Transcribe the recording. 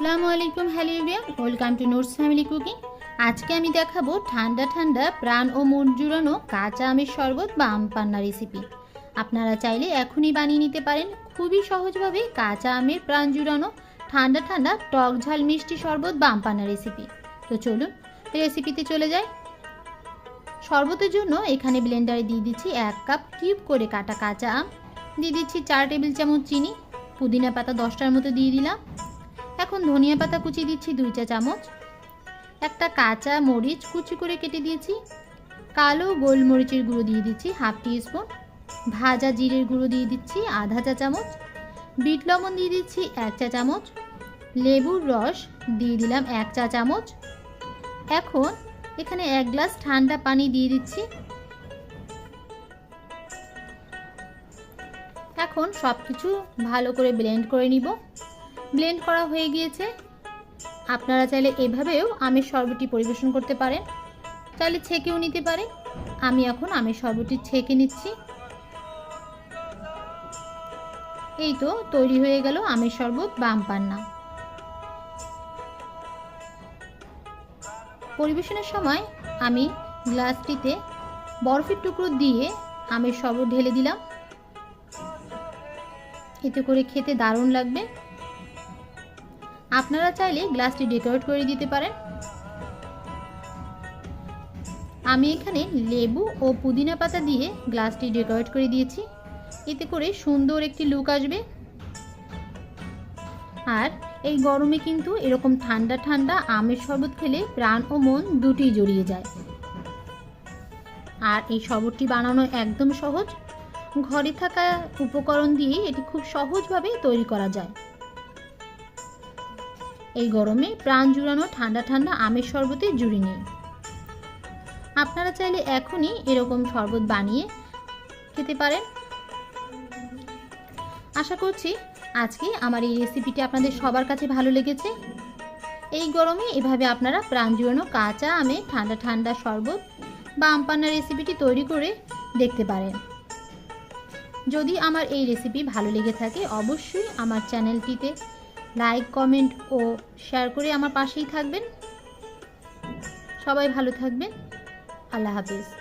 আসসালামু আলাইকুম, hello everyone. Welcome to notes family cooking. আজকে আমি দেখাবো ঠান্ডা ঠান্ডা প্রাণ ও মন জুড়ানো কাঁচা আমের শরবত বা আম পান্না রেসিপি আপনারা চাইলে এখনই বানিয়ে নিতে পারেন। খুবই সহজভাবে কাঁচা আমের প্রাণ জুড়ানো ঠান্ডা ঠান্ডা টক ঝাল মিষ্টি শরবত বা আম পান্না রেসিপি তো চলুন রেসিপিতে চলে যাই। শরবতের জন্য এখানে ব্লেন্ডারে দিয়ে দিচ্ছি এক কাপ কিউব করে কাটা কাঁচা আম। দিয়ে দিচ্ছি চার টেবিল চামচ চিনি। পুদিনা পাতা দশটার মতো দিয়ে দিলাম। এখন ধনিয়া পাতা কুচি দিচ্ছি দুই চা চামচ। একটা কাঁচা মরিচ কুচি করে কেটে দিয়েছি। কালো গোলমরিচের গুঁড়ো দিয়ে দিচ্ছি হাফ টি স্পুন ভাজা জিরের গুঁড়ো দিয়ে দিচ্ছি আধা চা চামচ। বিট লবণ দিয়ে দিচ্ছি এক চা চামচ। লেবুর রস দিয়ে দিলাম এক চা চামচ। এখন এখানে এক গ্লাস ঠান্ডা পানি দিয়ে দিচ্ছি। এখন সব কিছু ভালো করে ব্লেন্ড করে নিব। ব্লেন্ড করা হয়ে গিয়েছে। আপনারা চাইলে এভাবেও আমের শরবতটি পরিবেশন করতে পারেন। চাইলে ছেঁকেও নিতে পারেন। আমি এখন আমের শরবতটি ছেঁকে নিচ্ছি। এই তো তৈরি হয়ে গেল আমের শরবত বা আম পান্না। পরিবেশনের সময় আমি গ্লাসটিতে বরফের টুকরো দিয়ে আমের শরবত ঢেলে দিলাম। এতে করে খেতে দারুণ লাগবে। আপনারা চাইলে গ্লাসটি ডেকোরেট করে দিতে পারেন। আমি এখানে লেবু ও পুদিনা পাতা দিয়ে গ্লাসটি ডেকোরেট করে দিয়েছি। এতে করে সুন্দর একটি লুক আসবে। আর এই গরমে কিন্তু এরকম ঠান্ডা ঠান্ডা আমের শরবত খেলে প্রাণ ও মন দুটিই জড়িয়ে যায়। আর এই শরবতটি বানানো একদম সহজ। ঘরে থাকা উপকরণ দিয়ে এটি খুব সহজভাবে তৈরি করা যায়। এই গরমে প্রাণ জুড়ানো ঠান্ডা ঠান্ডা আমের শরবতে জুড়ি নেই আপনারা চাইলে এখনই এরকম শরবত বানিয়ে খেতে পারেন। আশা করছি আজকে আমার এই রেসিপিটি আপনাদের সবার কাছে ভালো লেগেছে। এই গরমে এভাবে আপনারা প্রাণ জুড়ানো কাঁচা আমে ঠান্ডা ঠান্ডা শরবত বা আমপান্না রেসিপিটি তৈরি করে দেখতে পারেন। যদি আমার এই রেসিপি ভালো লেগে থাকে, অবশ্যই আমার চ্যানেলটিতে লাইক কমেন্ট ও শেয়ার করে আমার পাশেই থাকবেন। সবাই ভালো থাকবেন। আল্লাহ হাফিজ।